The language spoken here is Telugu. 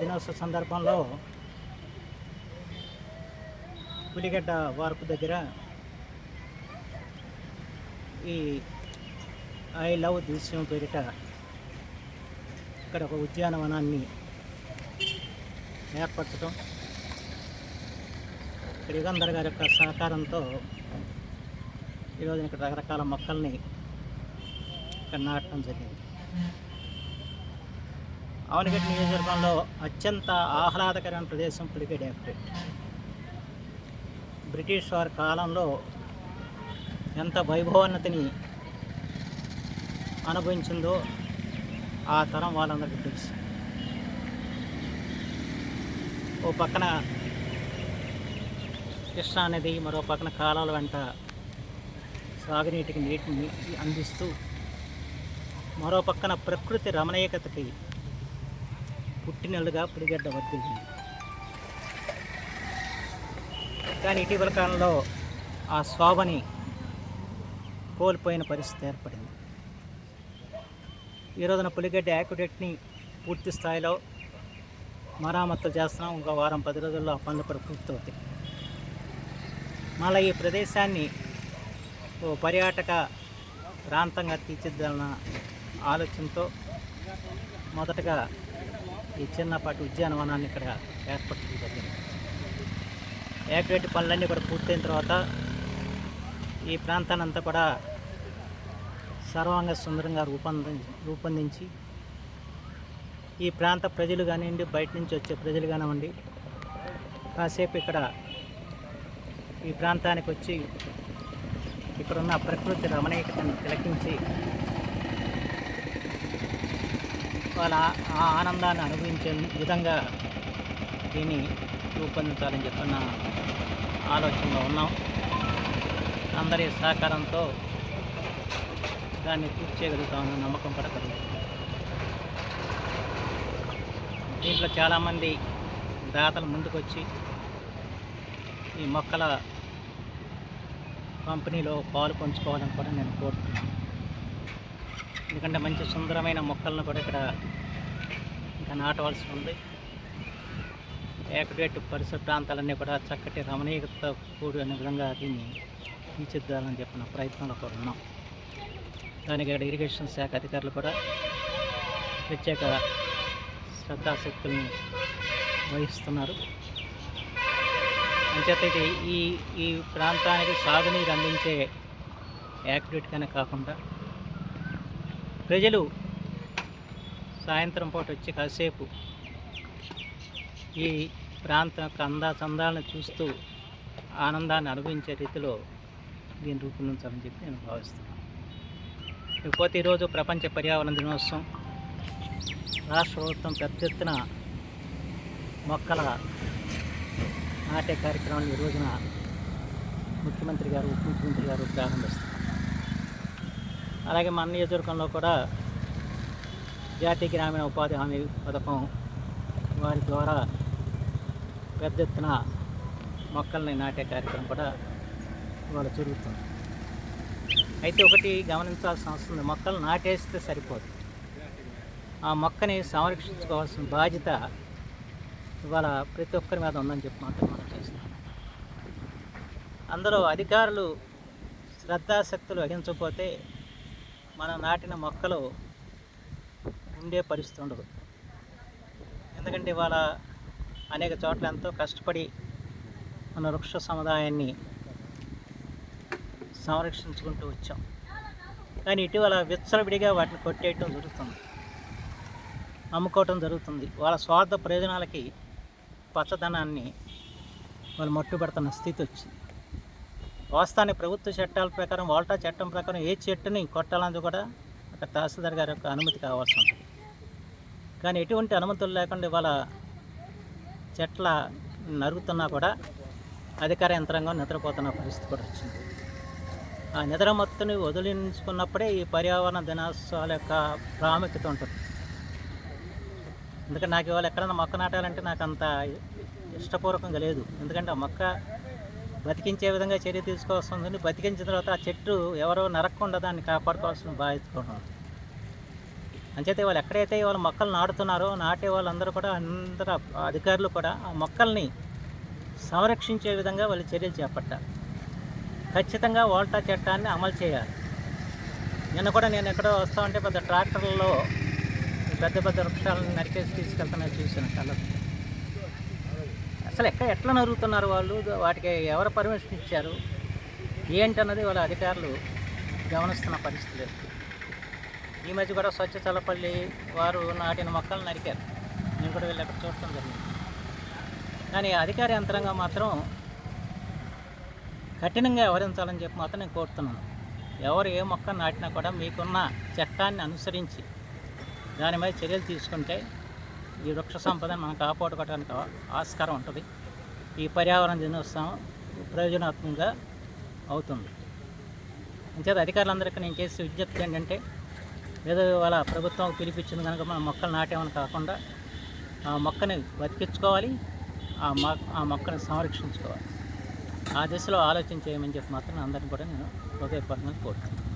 దినోత్సవ సందర్భంలో పులిగడ్డ వార్పు దగ్గర ఈ ఐ లవ్ దృశ్యం పేరిట ఇక్కడ ఒక ఉద్యానవనాన్ని ఏర్పరచడం ఇక్కడ యుగంధర్ గారి యొక్క సహకారంతో ఈరోజు ఇక్కడ రకరకాల మొక్కల్ని ఇక్కడ నాటడం జరిగింది. ఆవనగడ్డ నియోజకవర్గంలో అత్యంత ఆహ్లాదకరమైన ప్రదేశం పులిగడ్డ ఎయిర్పోర్ట్ బ్రిటిష్ వారి కాలంలో ఎంత వైభవోన్నతిని అనుభవించిందో ఆ తరం వాళ్ళందరికీ తెలుసు. ఓ పక్కన కృష్ణా నది మరో పక్కన కాలాల వెంట సాగునీటికి నీటిని అందిస్తూ మరో పక్కన ప్రకృతి రమణీయకతకి పుట్టినలుగా పులిగడ్డ వర్దిల్లింది కానీ ఇటీవల కాలంలో ఆ శోభని కోల్పోయిన పరిస్థితి ఏర్పడింది. ఈ రోజున పులిగడ్డ యాక్యుడేట్ని పూర్తి స్థాయిలో మరామతులు చేస్తున్నాం. ఇంకో వారం పది రోజుల్లో ఆ పనులు కూడా పూర్తవుతాయి. మళ్ళీ ఈ ప్రదేశాన్ని ఓ పర్యాటక ప్రాంతంగా తీర్చిదిద్దన్న ఆలోచనతో మొదటగా ఈ చిన్నపాటి ఉద్యానవనాన్ని ఇక్కడ ఏర్పరచడం జరిగింది. ఏకరేటి పనులన్నీ కూడా పూర్తయిన తర్వాత ఈ ప్రాంతాన్ని అంతా కూడా సర్వాంగ సుందరంగా రూపొందించి రూపొందించి ఈ ప్రాంత ప్రజలు కానివ్వండి బయట నుంచి వచ్చే ప్రజలు కానివ్వండి కాసేపు ఇక్కడ ఈ ప్రాంతానికి వచ్చి ఇక్కడున్న ప్రకృతి రమణీయతను తిలకించి వాళ్ళ ఆ ఆనందాన్ని అనుభవించే విధంగా దీన్ని రూపొందించాలని చెప్పిన ఆలోచనలో ఉన్నాం. అందరి సహకారంతో దాన్ని పూర్తి చేయగలుగుతామన్న నమ్మకం కూడా కలుగుతుంది దీంట్లో చాలామంది దాతలు ముందుకొచ్చి ఈ మొక్కల కంపెనీలో పాలు పంచుకోవాలని కూడా నేను కోరుతున్నాను. ఎందుకంటే మంచి సుందరమైన మొక్కలను కూడా ఇక్కడ ఇంకా నాటవలసి ఉంది. ఏకడేట్ పరిసర ప్రాంతాలన్నీ కూడా చక్కటి రమణీయత కూడి అనే విధంగా దీన్ని తీర్చిద్దాలని చెప్పిన ప్రయత్నంలో కూడా ఉన్నాం. దానికి ఇక్కడ ఇరిగేషన్ శాఖ అధికారులు కూడా ప్రత్యేక శ్రద్ధాశక్తుల్ని వహిస్తున్నారు. అంచేతైతే ఈ ఈ ప్రాంతానికి సాగునీరు అందించే యాక్టివిటీగానే కాకుండా ప్రజలు సాయంత్రం పూట వచ్చి కాసేపు ఈ ప్రాంతం యొక్క అందా చందాలను చూస్తూ ఆనందాన్ని అనుభవించే రీతిలో దీన్ని రూపొందించాలని చెప్పి నేను భావిస్తున్నాను. ఇకపోతే ఈరోజు ప్రపంచ పర్యావరణ దినోత్సవం. రాష్ట్ర ప్రభుత్వం పెద్ద ఎత్తున మొక్కల నాటే కార్యక్రమాన్ని ఈ రోజున ముఖ్యమంత్రి గారు ఉప ముఖ్యమంత్రి గారు ప్రారంభిస్తారు అలాగే మన నియోజకవర్గంలో కూడా జాతీయ గ్రామీణ ఉపాధి హామీ పథకం వారి ద్వారా పెద్ద ఎత్తున మొక్కల్ని నాటే కార్యక్రమం కూడా ఇవాళ జరుగుతుంది. అయితే ఒకటి గమనించాల్సిన అవసరం మొక్కలు నాటేస్తే సరిపోదు. ఆ మొక్కని సంరక్షించుకోవాల్సిన బాధ్యత ఇవాళ ప్రతి ఒక్కరి మీద ఉందని చెప్పి మాత్రం మనం చేస్తున్నాం. అందులో అధికారులు శ్రద్ధాశక్తులు వహించకపోతే మనం నాటిన మొక్కలు ఉండే పరిస్థితి ఉండదు. ఎందుకంటే ఇవాళ అనేక చోట్ల ఎంతో కష్టపడి మన వృక్ష సముదాయాన్ని సంరక్షించుకుంటూ వచ్చాం. కానీ ఇటీవల విచ్చలవిడిగా వాటిని కొట్టేయటం జరుగుతుంది. అమ్ముకోవటం జరుగుతుంది. వాళ్ళ స్వార్థ ప్రయోజనాలకి పచ్చదనాన్ని వాళ్ళు మట్టుబెడుతున్న స్థితి వచ్చింది. వాస్తవానికి ప్రభుత్వ చట్టాల ప్రకారం వాల్టా చట్టం ప్రకారం ఏ చెట్టుని కొట్టాలన్నది కూడా ఒక తహసీల్దార్ గారి యొక్క అనుమతి కావాల్సి ఉంటుంది. కానీ ఎటువంటి అనుమతులు లేకుండా ఇవాళ చెట్ల నరుగుతున్నా కూడా అధికార యంత్రాంగం నిద్రపోతున్న పరిస్థితి కూడా వచ్చింది. ఆ నిద్ర మొత్తం వదిలించుకున్నప్పుడే ఈ పర్యావరణ దినోత్సవాల యొక్క ప్రాముఖ్యత ఉంటుంది. ఎందుకంటే నాకు ఇవాళ ఎక్కడైనా మొక్క నాటాలంటే నాకు అంత ఇష్టపూర్వకంగా లేదు. ఎందుకంటే ఆ మొక్క బతికించే విధంగా చర్య తీసుకోవాల్సి ఉంటుంది బతికించిన తర్వాత ఆ చెట్టు ఎవరో నరకకుండా దాన్ని కాపాడుకోవాల్సిన బాధ్యత కూడా ఉంది. అంచేతే వాళ్ళు ఎక్కడైతే వాళ్ళు మొక్కలు నాటుతున్నారో నాటే వాళ్ళందరూ కూడా అందరూ అధికారులు కూడా ఆ మొక్కల్ని సంరక్షించే విధంగా వాళ్ళు చర్యలు చేపట్టాలి. ఖచ్చితంగా ఓల్టా చట్టాన్ని అమలు చేయాలి. నిన్న కూడా నేను ఎక్కడో వస్తా ఉంటే పెద్ద ట్రాక్టర్లలో పెద్ద పెద్ద వృక్షాలను నరికేసి తీసుకెళ్తానని చూసిన కళ్ళతో అసలు ఎక్కడ ఎట్లా నరుగుతున్నారు వాళ్ళు? వాటికి ఎవరు పర్మిషన్ ఇచ్చారు? ఏంటన్నది వాళ్ళ అధికారులు గమనిస్తున్న పరిస్థితి లేదు ఈ మధ్య కూడా స్వచ్ఛ చల్లపల్లి వారు నాటిన మొక్కలు నరికారు. నేను కూడా వెళ్ళి అక్కడ చూడటం జరిగింది. కానీ అధికార యంత్రాంగం మాత్రం కఠినంగా వ్యవహరించాలని చెప్పి మాత్రం నేను కోరుతున్నాను. ఎవరు ఏ మొక్క నాటినా కూడా మీకున్న చట్టాన్ని అనుసరించి దాని మీద చర్యలు తీసుకుంటే ఈ వృక్ష సంపదను మనం కాపాడుకోవడానికి ఆస్కారం ఉంటుంది. ఈ పర్యావరణ దినోత్సవం ప్రయోజనాత్మకంగా అవుతుంది. అంచేత అధికారులందరికీ నేను చేసే విజ్ఞప్తి ఏంటంటే ఏదో వాళ్ళ ప్రభుత్వం పిలిపించింది కనుక మనం మొక్కలు నాటేమని కాకుండా ఆ మొక్కని బతికించుకోవాలి ఆ మొ ఆ మొక్కని సంరక్షించుకోవాలి. ఆ దిశలో ఆలోచన చేయమని చెప్పి మాత్రం అందరిని కూడా నేను హృదయపూర్వకంగా కోరుతున్నాను.